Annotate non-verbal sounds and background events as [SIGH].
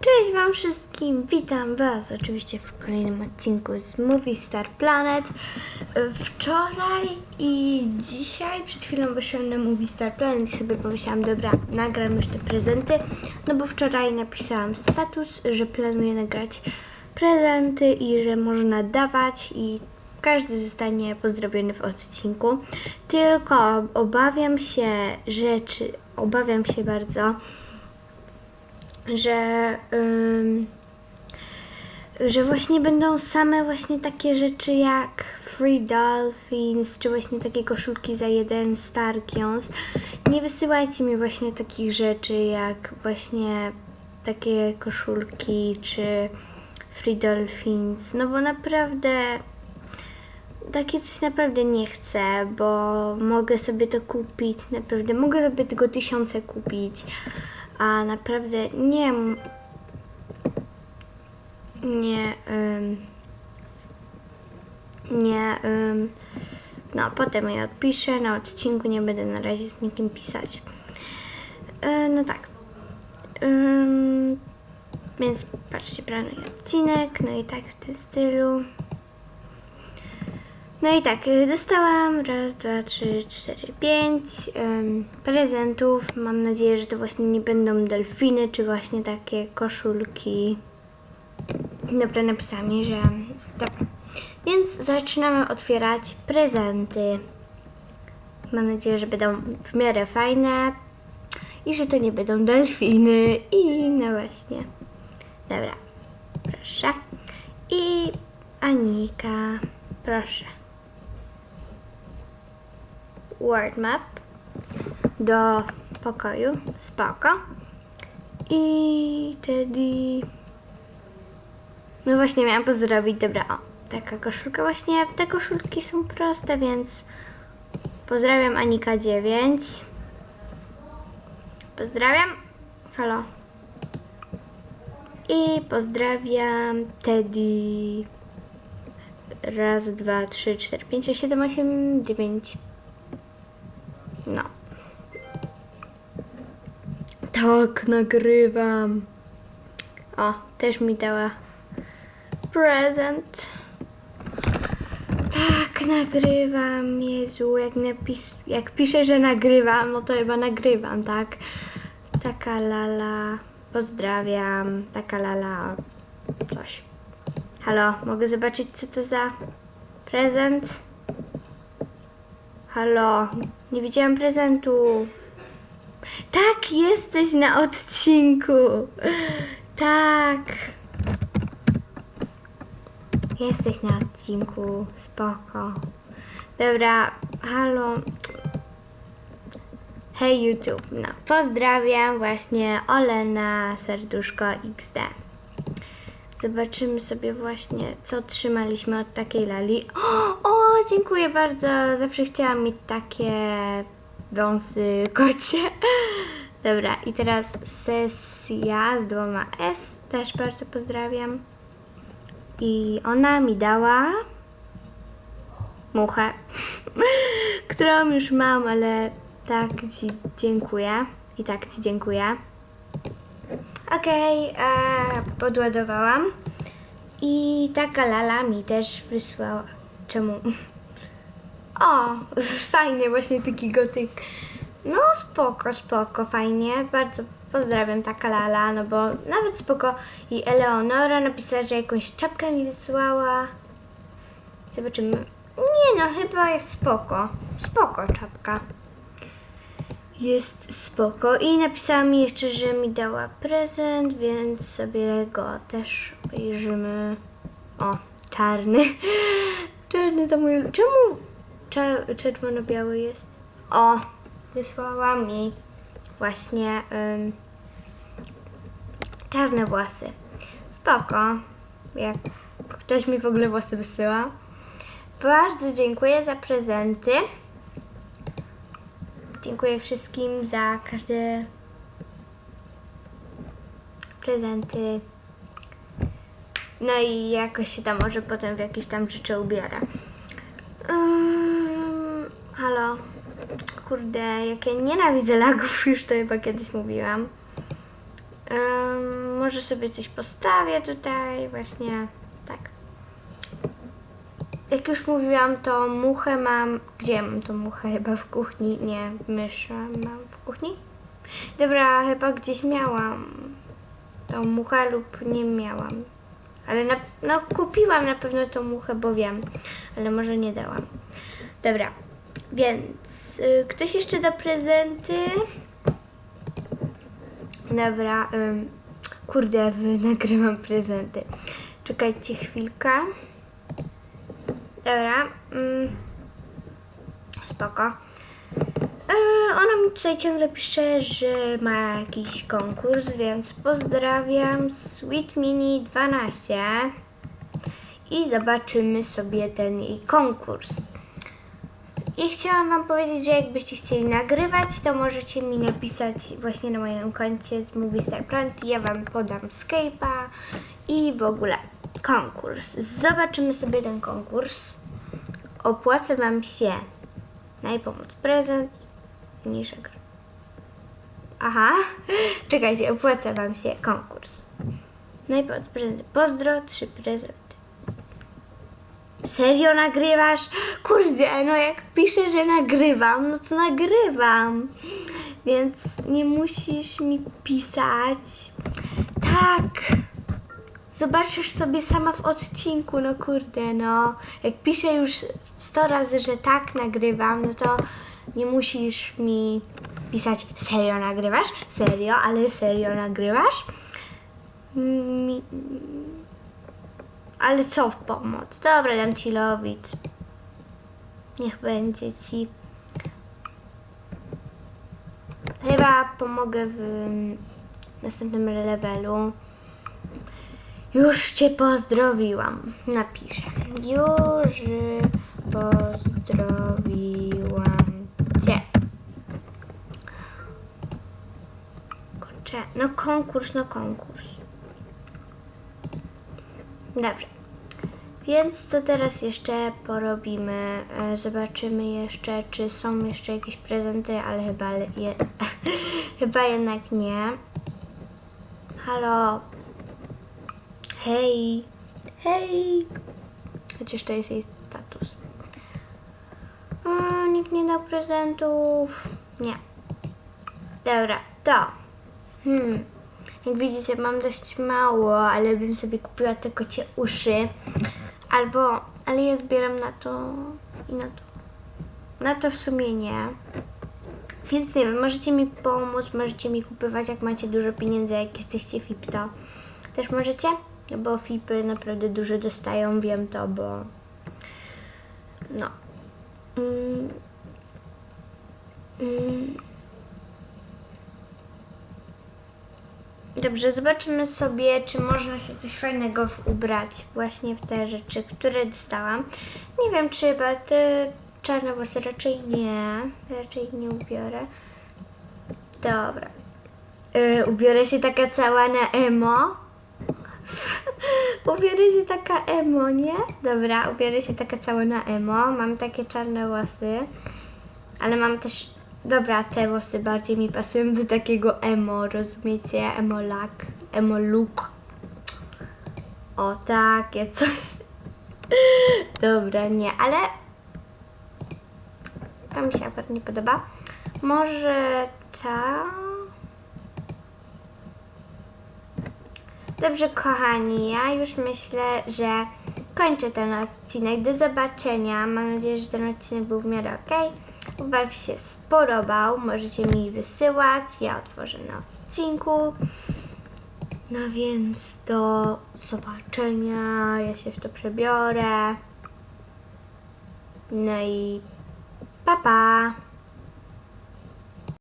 Cześć Wam wszystkim, witam Was oczywiście w kolejnym odcinku z Movie Star Planet. Wczoraj i dzisiaj, przed chwilą wyszłam na Movie Star Planet i sobie pomyślałam, dobra, nagram już te prezenty, no bo wczoraj napisałam status, że planuję nagrać prezenty i że można dawać i każdy zostanie pozdrowiony w odcinku. Tylko obawiam się rzeczy, obawiam się bardzo, że, że właśnie będą same właśnie takie rzeczy jak Free Dolphins, czy właśnie takie koszulki za jeden Star Gions. Nie wysyłajcie mi właśnie takich rzeczy jak właśnie takie koszulki, czy Free Dolphins, no bo naprawdę takie coś naprawdę nie chcę, bo mogę sobie to kupić, naprawdę mogę sobie tego tysiące kupić, a naprawdę nie nie ym, nie ym, no potem je odpiszę na odcinku, nie będę na razie z nikim pisać. Yy, no tak. Ym, więc patrzcie, planuję odcinek, no i tak w tym stylu. No i tak, y, dostałam raz, dwa, trzy, cztery, pięć em, prezentów. Mam nadzieję, że to właśnie nie będą delfiny, czy właśnie takie koszulki. Dobra, napisała mi, że... Dobra. Więc zaczynamy otwierać prezenty. Mam nadzieję, że będą w miarę fajne i że to nie będą delfiny. I no właśnie. Dobra, proszę. I Anika, proszę. Word map do pokoju, spoko. I wtedy... No właśnie miałam pozdrowić, dobra, o, taka koszulka. Właśnie te koszulki są proste, więc pozdrawiam Anika 9. Pozdrawiam. Halo. I pozdrawiam Teddy. Raz, dwa, trzy, cztery, pięć, siedem, osiem, dziewięć. Tak, nagrywam. O, też mi dała prezent. Tak, nagrywam. Jezu, jak, napis, jak piszę, że nagrywam, no to chyba nagrywam, tak? Taka lala. Pozdrawiam. Taka lala. Coś. Halo, mogę zobaczyć, co to za prezent? Halo, nie widziałam prezentu. Jesteś na odcinku. Tak. Jesteś na odcinku. Spoko. Dobra, halo. Hej YouTube. No, pozdrawiam właśnie Olena Serduszko XD. Zobaczymy sobie właśnie, co trzymaliśmy od takiej lali. O, o, dziękuję bardzo. Zawsze chciałam mieć takie wąsy kocie. Dobra, i teraz sesja z dwoma S. Też bardzo pozdrawiam. I ona mi dała muchę, [LAUGHS] którą już mam, ale tak Ci dziękuję. I tak Ci dziękuję. Okej, e, podładowałam. I taka lala mi też wysłała. Czemu? [LAUGHS] O, [LAUGHS] fajnie, właśnie taki gotyk. No spoko, spoko, fajnie. Bardzo pozdrawiam taka lala, no bo nawet spoko. I Eleonora napisała, że jakąś czapkę mi wysłała. Zobaczymy. Nie no, chyba jest spoko. Spoko czapka jest spoko. I napisała mi jeszcze, że mi dała prezent, więc sobie go też obejrzymy. O, czarny. [LAUGHS] Czarny to mój... Czemu czerwono-biały jest? O, wysłała mi właśnie czarne włosy. Spoko. Jak ktoś mi w ogóle włosy wysyła. Bardzo dziękuję za prezenty. Dziękuję wszystkim za każde prezenty. No i jakoś się tam może potem w jakieś tam rzeczy ubiorę. Um, halo. Kurde, jak ja nienawidzę lagów, [LAUGHS] już to chyba kiedyś mówiłam. Um, może sobie coś postawię tutaj, właśnie tak. Jak już mówiłam, to muchę mam. Gdzie mam tą muchę? Chyba w kuchni. Nie, mysza mam w kuchni. Dobra, chyba gdzieś miałam tą muchę lub nie miałam. Ale na, no kupiłam na pewno tą muchę, bo wiem, ale może nie dałam. Dobra, więc ktoś jeszcze da prezenty? Dobra, ym, kurde, [LAUGHS] nagrywam prezenty. Czekajcie chwilkę. Dobra, spoko. E, Ona mi tutaj ciągle pisze, że ma jakiś konkurs, więc pozdrawiam Sweet Mini 12 i zobaczymy sobie ten konkurs. I chciałam Wam powiedzieć, że jakbyście chcieli nagrywać, to możecie mi napisać właśnie na moim koncie z Movie Star Planet. Ja Wam podam Skype'a i w ogóle konkurs. Zobaczymy sobie ten konkurs. Opłaca Wam się najpomóc prezent, mniejsza gra. Aha, [LAUGHS] czekajcie, opłaca Wam się konkurs. Najpomóc prezent. Pozdro, trzy prezenty. Serio nagrywasz? Kurde, no jak piszę, że nagrywam, no to nagrywam. Więc nie musisz mi pisać. Tak. Zobaczysz sobie sama w odcinku, no kurde, no. Jak piszę już 100 razy, że tak nagrywam, no to nie musisz mi pisać serio nagrywasz? Serio, ale serio nagrywasz? Ale co w pomoc? Dobra, dam ci lowit. Niech będzie ci. Chyba pomogę w następnym levelu. Już cię pozdrowiłam. Napiszę. Już pozdrowiłam cię. Kurczę, no konkurs, no konkurs. Dobrze. Więc co teraz jeszcze porobimy? E, Zobaczymy jeszcze, czy są jeszcze jakieś prezenty, ale chyba, je, [LAUGHS] chyba jednak nie. Halo. Hej. Hej. Chociaż to jest jej status. O, nikt nie dał prezentów. Nie. Dobra, to. Hmm. Jak widzicie, mam dość mało, ale bym sobie kupiła te kocie uszy. Albo, ale ja zbieram na to i na to. Na to w sumie nie. Więc nie wiem, możecie mi pomóc, możecie mi kupywać, jak macie dużo pieniędzy, jak jesteście FIP, to też możecie? No Bo FIPy naprawdę dużo dostają, wiem to, bo no. Mm. Mm. Dobrze, zobaczymy sobie, czy można się coś fajnego ubrać właśnie w te rzeczy, które dostałam. Nie wiem, czy te czarne włosy raczej nie, raczej nie ubiorę. Dobra. Yy, ubiorę się taka cała na emo. [LAUGHS] ubiorę się taka emo, nie? Dobra, ubiorę się taka cała na emo. Mam takie czarne włosy, ale mam też Dobra, te włosy bardziej mi pasują do takiego emo, rozumiecie? Emo look, emo look. O, takie coś. [LAUGHS] Dobra, nie, ale to mi się akurat nie podoba. Może ta... Dobrze, kochani, ja już myślę, że kończę ten odcinek. Do zobaczenia. Mam nadzieję, że ten odcinek był w miarę ok. Wam się spodobał. Możecie mi wysyłać. Ja otworzę na odcinku. No więc do zobaczenia. Ja się w to przebiorę. No i pa pa.